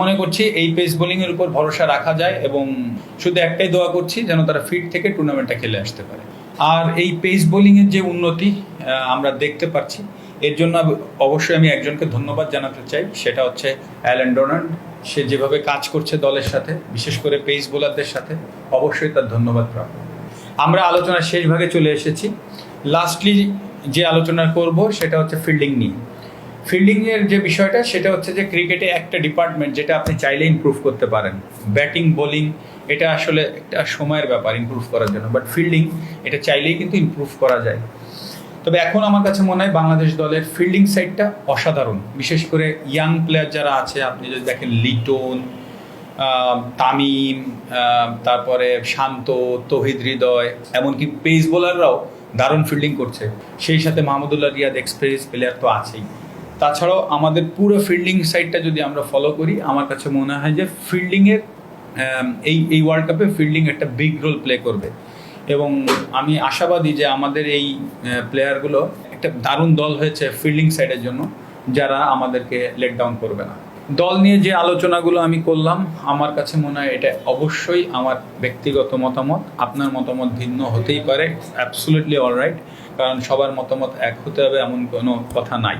মনে করছি এই পেস বোলিং এর উপর ভরসা রাখা যায় এবং শুধু একটাই দোয়া করছি যেন তারা ফিট থেকে টুর্নামেন্টটা খেলে আসতে পারে। আর এই পেস বোলিং এর যে উন্নতি আমরা দেখতে পাচ্ছি, এর জন্য অবশ্যই আমি একজনকে ধন্যবাদ জানাতে চাই। সেটা হচ্ছে অ্যালেন ডোনাল্ড। সে যেভাবে কাজ করছে দলের সাথে, বিশেষ করে পেস বোলারদের সাথে, অবশ্যই তার ধন্যবাদ প্রাপ্য। আমরা আলোচনার শেষ ভাগে চলে এসেছি। লাস্টলি যে আলোচনা করব, সেটা হচ্ছে ফিল্ডিং নিয়ে। ফিল্ডিং এর যে বিষয়টা, সেটা হচ্ছে যে ক্রিকেটে একটা ডিপার্টমেন্ট যেটা আপনি চাইলে ইমপ্রুভ করতে পারেন। ব্যাটিং বোলিং এটা আসলে একটা সময়ের ব্যাপার ইমপ্রুভ করার জন্য। বাট ফিল্ডিং এটা চাইলেই কিন্তু ইমপ্রুভ করা যায়। তবে এখন আমার কাছে মনে হয় বাংলাদেশ দলের ফিল্ডিং সাইডটা অসাধারণ। বিশেষ করে ইয়াং প্লেয়ার যারা আছে, আপনি যদি দেখেন লিটন তামিম তারপরে শান্ত, তহিদ হৃদয়, এমনকি পেস বোলাররাও দারুণ ফিল্ডিং করছে। সেই সাথে মাহমুদুল্লাহ রিয়াদ এক্সপ্রেস প্লেয়ার তো আছেই। তাছাড়াও আমাদের পুরো ফিল্ডিং সাইডটা যদি আমরা ফলো করি, আমার কাছে মনে হয় যে ফিল্ডিংয়ের এই এই ওয়ার্ল্ড কাপে ফিল্ডিং একটা বিগ রোল প্লে করবে। এবং আমি আশাবাদী যে আমাদের এই প্লেয়ারগুলো একটা দারুণ দল হয়েছে ফিল্ডিং সাইডের জন্য, যারা আমাদেরকে লেট ডাউন করবে না। দল নিয়ে যে আলোচনাগুলো আমি করলাম, আমার কাছে মনে হয় এটা অবশ্যই আমার ব্যক্তিগত মতামত, আপনার মতামত ভিন্ন হতেই পারে অ্যাবসুলেটলি অলরাইট কারণ সবার মতামত এক হতে হবে, এমন কোনো কথা নাই।